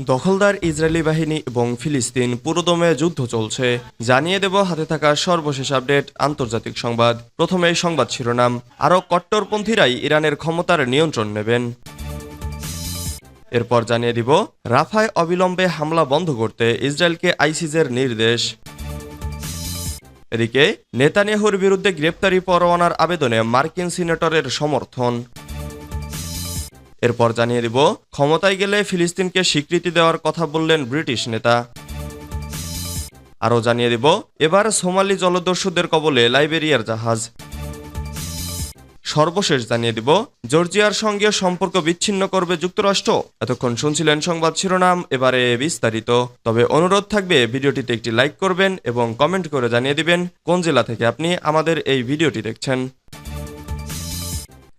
দখলদার ইসরায়েলি বাহিনী এবং ফিলিস্তিন পুরোদমে যুদ্ধ চলছে। জানিয়ে দেব হাতে থাকা সর্বশেষ আপডেট আন্তর্জাতিক সংবাদ। প্রথমে সংবাদ শিরোনাম। আরও কট্টরপন্থীরাই ইরানের ক্ষমতার নিয়ন্ত্রণ নেবেন। এরপর জানিয়ে দিব, রাফায় অবিলম্বে হামলা বন্ধ করতে ইসরায়েলকে আইসিজের নির্দেশ। এদিকে, নেতানিয়াহুর বিরুদ্ধে গ্রেপ্তারি পরোয়ানার আবেদনে মার্কিন সিনেটরের সমর্থন। এরপর জানিয়ে দিব, ক্ষমতায় গেলে ফিলিস্তিনকে স্বীকৃতি দেওয়ার কথা বললেন ব্রিটিশ নেতা। আরও জানিয়ে দিব, এবার সোমালি জলদস্যুদের কবলে লাইবেরিয়ার জাহাজ। সর্বশেষ জানিয়ে দিব, জর্জিয়ার সঙ্গে সম্পর্ক বিচ্ছিন্ন করবে যুক্তরাষ্ট্র। এতক্ষণ শুনছিলেন সংবাদ শিরোনাম, এবারে বিস্তারিত। তবে অনুরোধ থাকবে, ভিডিওটিতে একটি লাইক করবেন এবং কমেন্ট করে জানিয়ে দিবেন কোন জেলা থেকে আপনি আমাদের এই ভিডিওটি দেখছেন।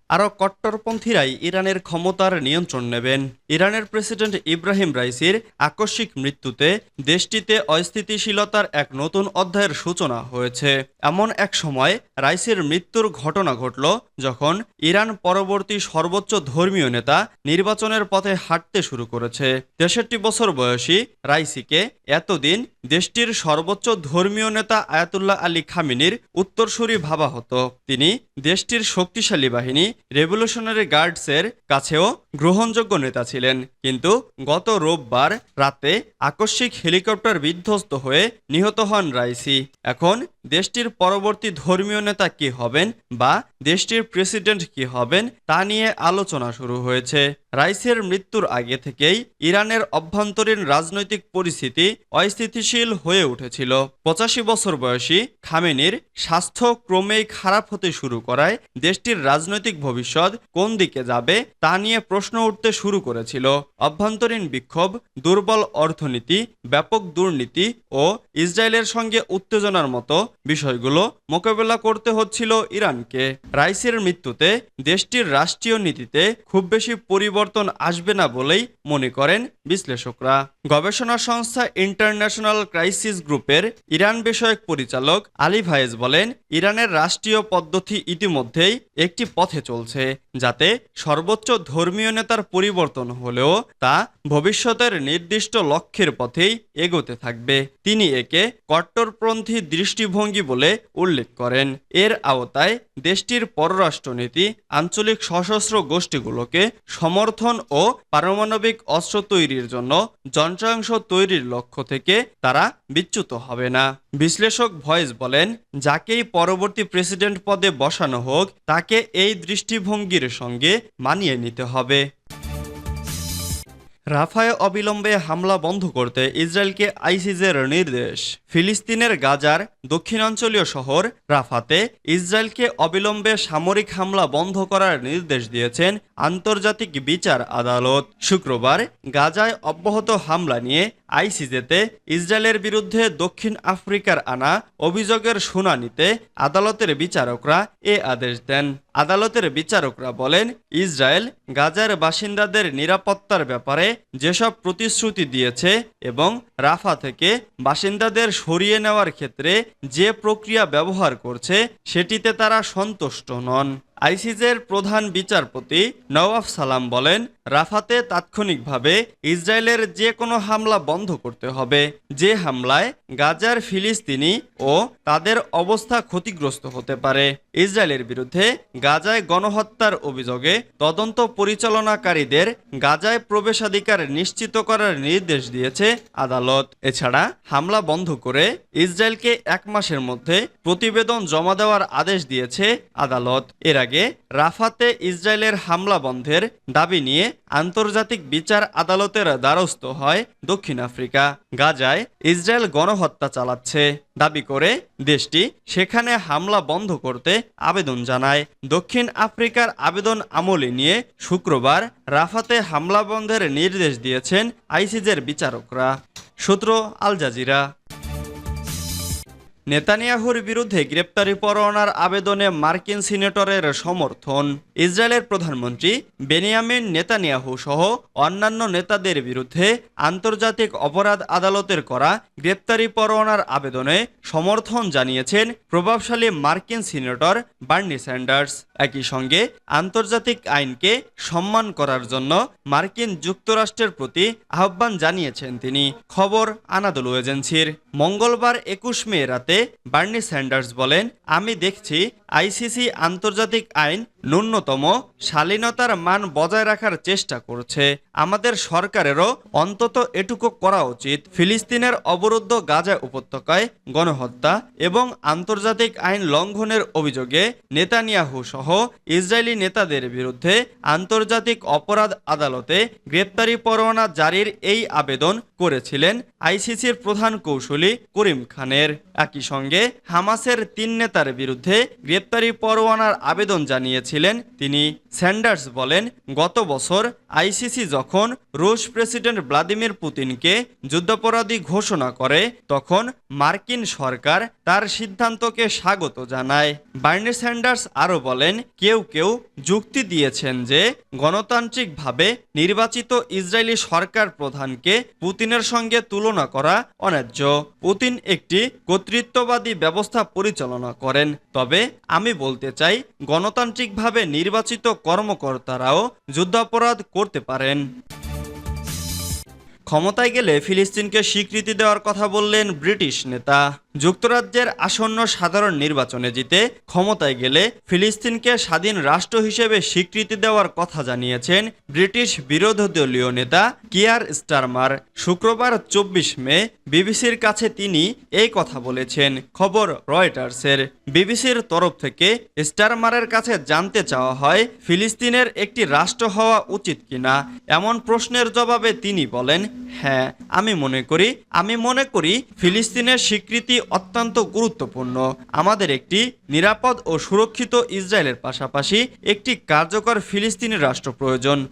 আরও কট্টরপন্থীরাই ইরানের ক্ষমতার নিয়ন্ত্রণ নেবেন। ইরানের প্রেসিডেন্ট ইব্রাহিম রাইসির আকস্মিক মৃত্যুতে দেশটিতে অস্থিতিশীলতার এক নতুন অধ্যায়ের সূচনা হয়েছে। এমন এক সময় রাইসির মৃত্যুর ঘটনা ঘটল যখন ইরান পরবর্তী সর্বোচ্চ ধর্মীয় নেতা নির্বাচনের পথে হাঁটতে শুরু করেছে। তেষট্টি বছর বয়সী রাইসিকে এতদিন দেশটির সর্বোচ্চ ধর্মীয় নেতা আয়াতুল্লাহ আলী খামিনির উত্তরসূরি ভাবা হতো। তিনি দেশটির শক্তিশালী বাহিনী রেভলিউশনারি গার্ডসের কাছেও গ্রহণযোগ্য নেতা ছিলেন। কিন্তু গত রোববার রাতে আকস্মিক হেলিকপ্টার বিধ্বস্ত হয়ে নিহত হন রাইসি। এখন দেশটির পরবর্তী ধর্মীয় নেতা কি হবেন বা দেশটির প্রেসিডেন্ট কি হবেন তা নিয়ে আলোচনা শুরু হয়েছে। রাইসের মৃত্যুর আগে থেকেই ইরানের অভ্যন্তরীণ রাজনৈতিক পরিস্থিতি অস্থিতিশীল হয়ে উঠেছিল। পঁচাশি বছর বয়সী খামেনির স্বাস্থ্য ক্রমেই খারাপ হতে শুরু করায় দেশটির রাজনৈতিক ভবিষ্যৎ কোন দিকে যাবে তা নিয়ে প্রশ্ন উঠতে শুরু করেছিল। অভ্যন্তরীণ বিক্ষোভ, দুর্বল অর্থনীতি, ব্যাপক দুর্নীতি ও ইসরায়েলের সঙ্গে উত্তেজনার মতো বিষয়গুলো মোকাবেলা করতে হচ্ছিল ইরানকে। রাইসের মৃত্যুতে দেশটির রাষ্ট্রীয় নীতিতে খুব বেশি পরিবর্তন আসবে না বলেই মনে করেন বিশ্লেষকরা। গবেষণা সংস্থা ইন্টারন্যাশনাল ক্রাইসিস গ্রুপের ইরান বিষয়ক পরিচালক আলী ভায়েজ বলেন, ইরানের রাষ্ট্রীয় পদ্ধতি ইতিমধ্যেই একটি পথে চলছে, যাতে সর্বোচ্চ ধর্মীয় নেতার পরিবর্তন হলেও তা ভবিষ্যতের নির্দিষ্ট লক্ষ্যের পথেই এগোতে থাকবে। তিনি একে কট্টরপন্থী দৃষ্টিভঙ্গি বলে উল্লেখ করেন। এর আওতায় দেশটির পররাষ্ট্রনীতি, আঞ্চলিক সশস্ত্র গোষ্ঠীগুলোকে সমর্থন ও পারমাণবিক অস্ত্র তৈরির জন্য যন্ত্রাংশ তৈরির লক্ষ্য থেকে তারা বিচ্যুত হবে না। বিশ্লেষক ভয়েস বলেন, যাকেই পরবর্তী প্রেসিডেন্ট পদে বসানো হোক, তাকে এই দৃষ্টিভঙ্গির সঙ্গে মানিয়ে নিতে হবে। রাফায় অবিলম্বে হামলা বন্ধ করতে ইসরায়েলকে আইসিজের নির্দেশ। ফিলিস্তিনের গাজার দক্ষিণাঞ্চলীয় শহর রাফাতে ইসরায়েলকে অবিলম্বে সামরিক হামলা বন্ধ করার নির্দেশ দিয়েছেন আন্তর্জাতিক বিচার আদালত। শুক্রবার গাজায় অব্যাহত হামলা নিয়ে আইসিজেতে ইসরায়েলের বিরুদ্ধে দক্ষিণ আফ্রিকার আনা অভিযোগের শুনানিতে আদালতের বিচারকরা এ আদেশ দেন। আদালতের বিচারকরা বলেন, ইসরায়েল গাজার বাসিন্দাদের নিরাপত্তার ব্যাপারে যেসব প্রতিশ্রুতি দিয়েছে এবং রাফা থেকে বাসিন্দাদের সরিয়ে নেওয়ার ক্ষেত্রে যে প্রক্রিয়া ব্যবহার করছে, সেটিতে তারা সন্তুষ্ট নন। আইসিজের প্রধান বিচারপতি নওয়াফ সালাম বলেন, রাফাতে তাৎক্ষণিকভাবে ইসরায়েলের যে কোনো হামলা বন্ধ করতে হবে। যে হামলায় গাজার ফিলিস্তিনি ও তাদের অবস্থা ক্ষতিগ্রস্ত হতে পারে। ইসরায়েলের বিরুদ্ধে গাজায় গণহত্যার অভিযোগে তদন্ত পরিচালনাকারীদের গাজায় প্রবেশাধিকার নিশ্চিত করার নির্দেশ দিয়েছে আদালত। এছাড়া হামলা বন্ধ করে ইসরায়েলকে এক মাসের মধ্যে প্রতিবেদন জমা দেওয়ার আদেশ দিয়েছে আদালত। এর আগে রাফাতে ইসরায়েলের হামলা বন্ধের দাবি নিয়ে আন্তর্জাতিক বিচার আদালতের দ্বারস্থ হয় দক্ষিণ আফ্রিকা। গাজায় ইসরায়েল গণহত্যা চালাচ্ছে। দাবি করে দেশটি সেখানে হামলা বন্ধ করতে আবেদন জানায়। দক্ষিণ আফ্রিকার আবেদন আমলে নিয়ে শুক্রবার রাফাতে হামলা বন্ধের নির্দেশ দিয়েছেন আইসিজের বিচারকরা। সূত্র আল জাজিরা। নেতানিয়াহুর বিরুদ্ধে গ্রেপ্তারি পরোয়ানার আবেদনে মার্কিন সিনেটরের সমর্থন। ইসরায়েলের প্রধানমন্ত্রী বেনিয়ামিন নেতানিয়াহু সহ অন্যান্য নেতাদের বিরুদ্ধে আন্তর্জাতিক অপরাধ আদালতের করা গ্রেপ্তারি পরোয়ানার আবেদনে সমর্থন জানিয়েছেন প্রভাবশালী মার্কিন সিনেটর বার্নি স্যান্ডার্স। একই সঙ্গে আন্তর্জাতিক আইনকে সম্মান করার জন্য মার্কিন যুক্তরাষ্ট্রের প্রতি আহ্বান জানিয়েছেন তিনি। খবর আনাদুলু এজেন্সির। মঙ্গলবার একুশ মে রাতে বার্নি স্যান্ডার্স বলেন, আমি দেখছি আইসিসি আন্তর্জাতিক আইন ন্যূনতম শালীনতার মান বজায় রাখার চেষ্টা করছে। আমাদের সরকারেরও অন্তত এটুকু করা উচিত। ফিলিস্তিনের অবরুদ্ধ গাজা উপত্যকায় গণহত্যা এবং আন্তর্জাতিক আইন লঙ্ঘনের অভিযোগে নেতানিয়াহু সহ ইসরায়েলি নেতাদের বিরুদ্ধে আন্তর্জাতিক অপরাধ আদালতে গ্রেপ্তারি পরোয়ানা জারির এই আবেদন করেছিলেন আইসিসির প্রধান কৌশলী করিম খানের। একই সঙ্গে হামাসের তিন নেতার বিরুদ্ধে গ্রেপ্তারি পরোয়ানার আবেদন জানিয়েছিলেন তিনি। স্যান্ডার্স বলেন, গত বছর আইসিসি যখন রুশ প্রেসিডেন্ট ভ্লাদিমির পুতিনকে যুদ্ধাপরাধী ঘোষণা করে, তখন মার্কিন সরকার তার সিদ্ধান্তকে স্বাগত জানায়। বার্নি স্যান্ডার্স আরও বলেন, কেউ কেউ যুক্তি দিয়েছেন যে গণতান্ত্রিকভাবে নির্বাচিত ইসরায়েলি সরকার প্রধানকে পুতিনের সঙ্গে তুলনা করা অন্যায্য। পুতিন একটি কর্তৃত্ববাদী ব্যবস্থা পরিচালনা করেন। তবে আমি বলতে চাই, গণতান্ত্রিকভাবে নির্বাচিত কর্মকর্তারাও যুদ্ধাপরাধ করতে পারেন। ক্ষমতায় গেলে ফিলিস্তিনকে স্বীকৃতি দেওয়ার কথা বললেন ব্রিটিশ নেতা। যুক্তরাজ্যের আসন্ন সাধারণ নির্বাচনে জিতে ক্ষমতায় গেলে ফিলিস্তিনকে স্বাধীন রাষ্ট্র হিসেবে স্বীকৃতি দেওয়ার কথা জানিয়েছেন ব্রিটিশ বিরোধী দলীয় নেতা কিয়ার স্টারমার। শুক্রবার চব্বিশ মে বিবিসির কাছে তিনি এই কথা বলেছেন। খবর রয়টার্সের। বিবিসির তরফ থেকে স্টারমারের কাছে জানতে চাওয়া হয়, ফিলিস্তিনের একটি রাষ্ট্র হওয়া উচিত কিনা? এমন প্রশ্নের জবাবে তিনি বলেন হ্যাঁ আমি মনে করি, আমি মনে করি ফিলিস্তিনের স্বীকৃতি অত্যন্ত গুরুত্বপূর্ণ। আমাদের একটি নিরাপদ ও সুরক্ষিত ইসরায়েলের পাশাপাশি একটি কার্যকর ফিলিস্তিনি রাষ্ট্র প্রয়োজন।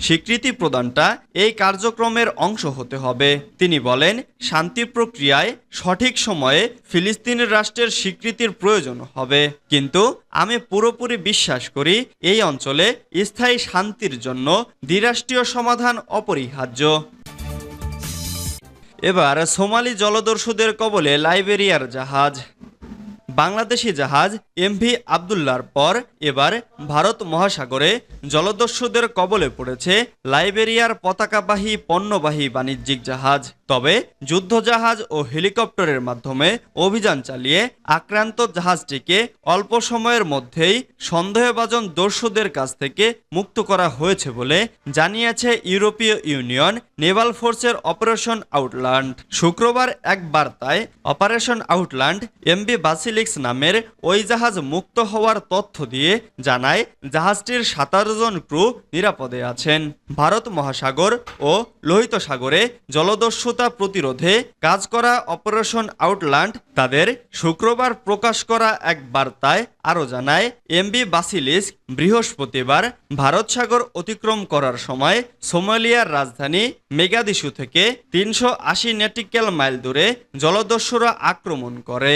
স্বীকৃতি প্রদানটা এই কার্যক্রমের অংশ হতে হবে। তিনি বলেন, শান্তি প্রক্রিয়ায় সঠিক সময়ে ফিলিস্তিনের রাষ্ট্রের স্বীকৃতির প্রয়োজন হবে। কিন্তু আমি পুরোপুরি বিশ্বাস করি, এই অঞ্চলে স্থায়ী শান্তির জন্য দ্বিরাষ্ট্রীয় সমাধান অপরিহার্য। এবার সোমালি জলদস্যুদের কবলে লাইবেরিয়ার জাহাজ। বাংলাদেশি জাহাজ এমভি আবদুল্লার পর এবার ভারত মহাসাগরে জলদস্যুদের কবলে পড়েছে লাইবেরিয়ার পতাকাবাহী, পণ্যবাহী বাণিজ্যিক জাহাজ। তবে যুদ্ধজাহাজ ও হেলিকপ্টারের মাধ্যমে অভিযান চালিয়ে আক্রান্ত জাহাজটিকে অল্প সময়ের মধ্যেই সন্দেহভাজন দস্যুদের কাছ থেকে মুক্ত করা হয়েছে বলে জানিয়েছে ইউরোপীয় ইউনিয়ন নেভাল ফোর্সের অপারেশন আউটল্যান্ড। শুক্রবার এক বার্তায় অপারেশন আউটল্যান্ড এমবি বাসিলিক্স নামের ওই জাহাজ মুক্ত হওয়ার তথ্য দিয়ে জানায়, জাহাজটির সাতারো জন ক্রু নিরাপদে আছেন। ভারত মহাসাগর ও লোহিত সাগরে জলদস্যুতা প্রতিরোধে কাজ করা অপারেশন আউটল্যান্ড তাদের শুক্রবার প্রকাশ করা এক বার্তায় আরও জানায় এমবি বাসিলিস বৃহস্পতিবার ভারত সাগর অতিক্রম করার সময় সোমালিয়ার রাজধানী মেগাদিসু থেকে তিনশো আশি নেটিক্যাল মাইল দূরে জলদস্যুরা আক্রমণ করে।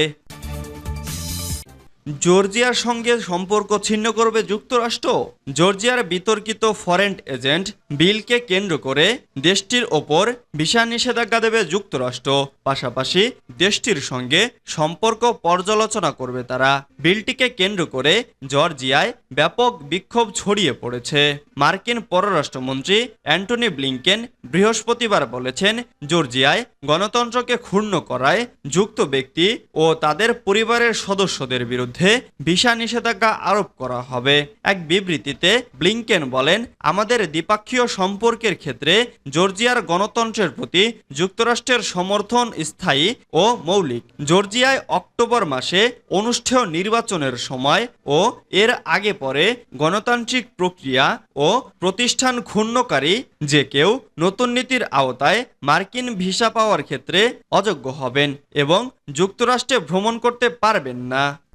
জর্জিয়ার সঙ্গে সম্পর্ক ছিন্ন করবে যুক্তরাষ্ট্র। জর্জিয়ার বিতর্কিত ফরেন এজেন্ট বিলকে কেন্দ্র করে দেশটির ওপর ভিসা নিষেধাজ্ঞা দেবে যুক্তরাষ্ট্র। পাশাপাশি দেশটির সঙ্গে সম্পর্ক পর্যালোচনা করবে তারা। বিলটিকে কেন্দ্র করে জর্জিয়ায় ব্যাপক বিক্ষোভ ছড়িয়ে পড়েছে। মার্কিন পররাষ্ট্রমন্ত্রী অ্যান্টনি ব্লিংকেন বৃহস্পতিবার বলেছেন, জর্জিয়ায় গণতন্ত্রকে ক্ষুণ্ণ করায় যুক্ত ব্যক্তি ও তাদের পরিবারের সদস্যদের বিরুদ্ধে ভিসা নিষেধাজ্ঞা আরোপ করা হবে। এক বিবৃতিতে ব্লিংকেন বলেন, আমাদের দ্বিপাক্ষীয় সম্পর্কের ক্ষেত্রে জর্জিয়ার গণতন্ত্রের প্রতি যুক্তরাষ্ট্রের সমর্থন স্থায়ী ও মৌলিক। জর্জিয়ায় অক্টোবর মাসে অনুষ্ঠেয় নির্বাচনের সময় ও এর আগে পরে গণতান্ত্রিক প্রক্রিয়া ও প্রতিষ্ঠান ক্ষুণ্ণকারী যে কেউ নতুন নীতির আওতায় মার্কিন ভিসা পাওয়ার ক্ষেত্রে অযোগ্য হবেন এবং যুক্তরাষ্ট্রে ভ্রমণ করতে পারবেন না।